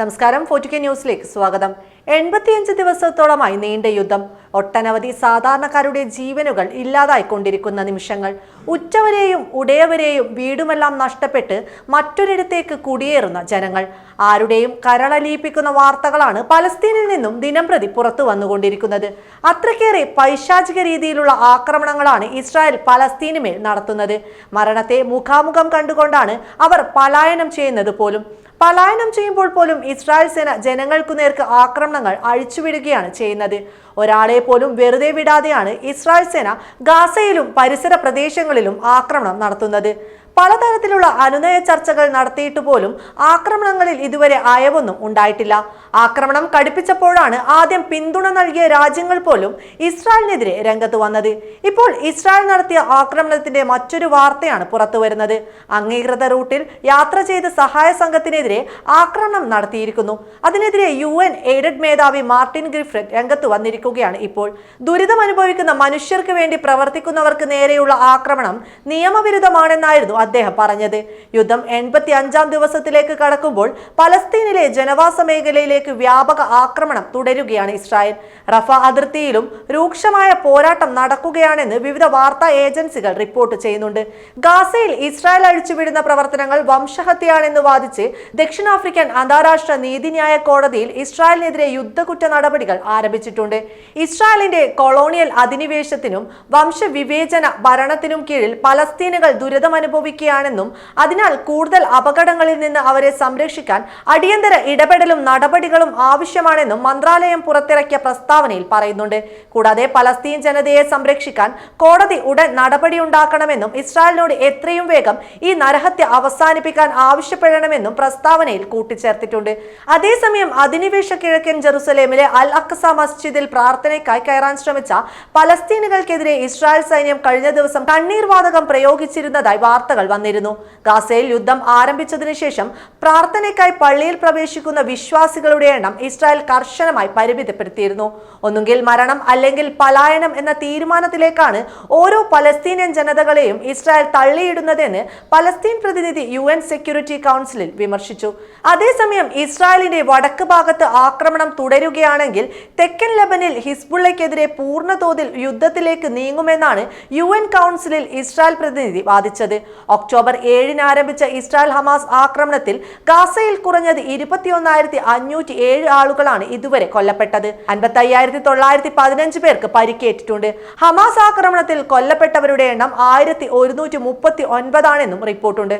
നമസ്കാരം ഫോർട്ടി ന്യൂസിലേക്ക് സ്വാഗതം. എൺപത്തിയഞ്ച് ദിവസത്തോളമായി നീണ്ട യുദ്ധം. ഒട്ടനവധി സാധാരണക്കാരുടെ ജീവനുകൾ ഇല്ലാതായിക്കൊണ്ടിരിക്കുന്ന നിമിഷങ്ങൾ. ഉച്ചവരെയും ഉടയവരെയും വീടുമെല്ലാം നഷ്ടപ്പെട്ട് മറ്റൊരിടത്തേക്ക് കുടിയേറുന്ന ജനങ്ങൾ. ആരുടെയും കരളലിയിപ്പിക്കുന്ന വാർത്തകളാണ് പലസ്തീനിൽ നിന്നും ദിനംപ്രതി പുറത്തു വന്നുകൊണ്ടിരിക്കുന്നത്. അത്രക്കേറെ പൈശാചിക രീതിയിലുള്ള ആക്രമണങ്ങളാണ് ഇസ്രായേൽ പലസ്തീനുമേൽ നടത്തുന്നത്. മരണത്തെ മുഖാമുഖം കണ്ടുകൊണ്ടാണ് അവർ പലായനം ചെയ്യുന്നത് പോലും. പലായനം ചെയ്യുമ്പോൾ പോലും ഇസ്രായേൽ സേന ജനങ്ങൾക്കു നേർക്ക് ആക്രമണങ്ങൾ അഴിച്ചുവിടുകയാണ് ചെയ്യുന്നത്. ഒരാളെ പോലും വെറുതെ വിടാതെയാണ് ഇസ്രായേൽ സേന ഗാസയിലും പരിസര പ്രദേശങ്ങളിലും ആക്രമണം നടത്തുന്നത്. പലതരത്തിലുള്ള അനുനയ ചർച്ചകൾ നടത്തിയിട്ട് പോലും ആക്രമണങ്ങളിൽ ഇതുവരെ അയവൊന്നും ഉണ്ടായിട്ടില്ല. ആക്രമണം കടുപ്പിച്ചപ്പോഴാണ് ആദ്യം പിന്തുണ നൽകിയ രാജ്യങ്ങൾ പോലും ഇസ്രായേലിനെതിരെ രംഗത്ത് വന്നത്. ഇപ്പോൾ ഇസ്രായേൽ നടത്തിയ ആക്രമണത്തിന്റെ മറ്റൊരു വാർത്തയാണ് പുറത്തു വരുന്നത്. അംഗീകൃത റൂട്ടിൽ യാത്ര ചെയ്ത സഹായ സംഘത്തിനെതിരെ ആക്രമണം നടത്തിയിരിക്കുന്നു. അതിനെതിരെ യു എൻ എയ്ഡഡ് മേധാവി മാർട്ടിൻ ഗ്രിഫ്രറ്റ് രംഗത്ത് വന്നിരിക്കുകയാണ് ഇപ്പോൾ. ദുരിതം അനുഭവിക്കുന്ന മനുഷ്യർക്ക് വേണ്ടി പ്രവർത്തിക്കുന്നവർക്ക് നേരെയുള്ള ആക്രമണം നിയമവിരുദ്ധമാണെന്നായിരുന്നു അദ്ദേഹം പറഞ്ഞത്. യുദ്ധം എൺപത്തി അഞ്ചാം ദിവസത്തിലേക്ക് കടക്കുമ്പോൾ പലസ്തീനിലെ ജനവാസ മേഖലയിലേക്ക് വ്യാപക ആക്രമണം തുടരുകയാണ് ഇസ്രായേൽ. റഫ അതിർത്തിയിലും രൂക്ഷമായ പോരാട്ടം നടക്കുകയാണെന്ന് വിവിധ വാർത്താ ഏജൻസികൾ റിപ്പോർട്ട് ചെയ്യുന്നുണ്ട്. ഗാസയിൽ ഇസ്രായേൽ അഴിച്ചുവിടുന്ന പ്രവർത്തനങ്ങൾ വംശഹത്യയാണെന്ന് വാദിച്ച് ദക്ഷിണാഫ്രിക്കൻ അന്താരാഷ്ട്ര നീതിന്യായ കോടതിയിൽ ഇസ്രായേലിനെതിരെ യുദ്ധകുറ്റ നടപടികൾ ആരംഭിച്ചിട്ടുണ്ട്. ഇസ്രായേലിന്റെ കൊളോണിയൽ അധിനിവേശത്തിനും വംശവിവേചന ഭരണത്തിനും കീഴിൽ പലസ്തീനുകൾ ദുരിതമനുഭവിക്കുകയാണെന്നും അതിനാൽ കൂടുതൽ അപകടങ്ങളിൽ നിന്ന് അവരെ സംരക്ഷിക്കാൻ അടിയന്തര ഇടപെടലും നടപടികളും ആവശ്യമാണെന്നും മന്ത്രാലയം പുറത്തിറക്കിയ പ്രസ്താവനയിൽ പറയുന്നുണ്ട്. കൂടാതെ പലസ്തീൻ ജനതയെ സംരക്ഷിക്കാൻ കോടതി ഉടൻ നടപടിയുണ്ടാക്കണമെന്നും ഇസ്രായേലിനോട് എത്രയും വേഗം ഈ നരഹത്യ അവസാനിപ്പിക്കാൻ ആവശ്യപ്പെടണമെന്നും പ്രസ്താവനയിൽ കൂട്ടിച്ചേർത്തിട്ടുണ്ട്. അതേസമയം അധിനിവേശ കിഴക്കൻ ജെറുസലേമിലെ അൽ അക്സ മസ്ജിദിൽ പ്രാർത്ഥനയ്ക്കായി കയറാൻ ശ്രമിച്ച പലസ്തീനുകൾക്കെതിരെ ഇസ്രായേൽ സൈന്യം കഴിഞ്ഞ ദിവസം കണ്ണീർ വാതകം പ്രയോഗിച്ചിരുന്നതായി വാർത്തകൾ വന്നിരുന്നു. ഗാസയിൽ യുദ്ധം ആരംഭിച്ചതിനു ശേഷം പ്രാർത്ഥനയ്ക്കായി പള്ളിയിൽ പ്രവേശിക്കുന്ന വിശ്വാസികളുടെ എണ്ണം ഇസ്രായേൽ കർശനമായി പരിമിതപ്പെടുത്തിയിരുന്നു. ഒന്നുകിൽ മരണം അല്ലെങ്കിൽ പലായനം എന്ന തീരുമാനത്തിലേക്കാണ് ഓരോ പലസ്തീനിയൻ ജനതകളെയും ഇസ്രായേൽ തള്ളിയിടുന്നതെന്ന് പലസ്തീൻ പ്രതിനിധി യു എൻ സെക്യൂരിറ്റി കൗൺസിലിൽ വിമർശിച്ചു. അതേസമയം ഇസ്രായേലിന്റെ വടക്ക് ഭാഗത്ത് ആക്രമണം തുടരുകയാണെങ്കിൽ തെക്കൻ ലബനിൽ ഹിസ്ബുള്ളയ്ക്കെതിരെ പൂർണതോതിൽ യുദ്ധത്തിലേക്ക് നീങ്ങുമെന്നാണ് യു എൻ കൗൺസിലിൽ ഇസ്രായേൽ പ്രതിനിധി വാദിച്ചത്. ഒക്ടോബർ ഏഴിന് ആരംഭിച്ച ഇസ്രായേൽ ഹമാസ് ആക്രമണത്തിൽ ഗാസയിൽ കുറഞ്ഞത് ഇരുപത്തിയൊന്നായിരത്തി അഞ്ഞൂറ്റി ഏഴ് ആളുകളാണ് ഇതുവരെ കൊല്ലപ്പെട്ടത്. അൻപത്തി അയ്യായിരത്തി തൊള്ളായിരത്തി പതിനഞ്ച് പേർക്ക് പരിക്കേറ്റിട്ടുണ്ട്. ഹമാസ് ആക്രമണത്തിൽ കൊല്ലപ്പെട്ടവരുടെ എണ്ണം ആയിരത്തി ഒരുന്നൂറ്റി മുപ്പത്തി ഒൻപതാണെന്നും റിപ്പോർട്ടുണ്ട്.